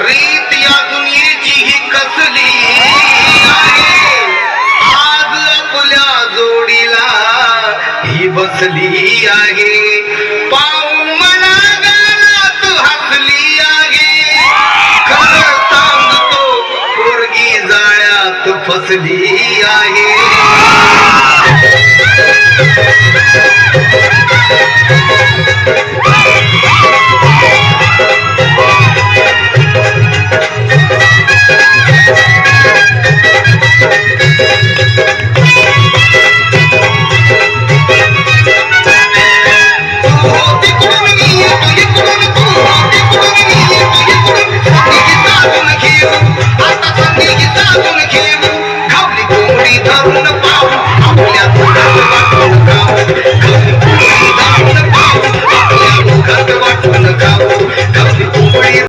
रीत या दुनियेची ही कसली आहे आज आपल्या जोडीला ही बसली आहे. पाहून मला हसली आहे. खरं सांगतो पोरगी जाळ्यात फसली आहे. I'm not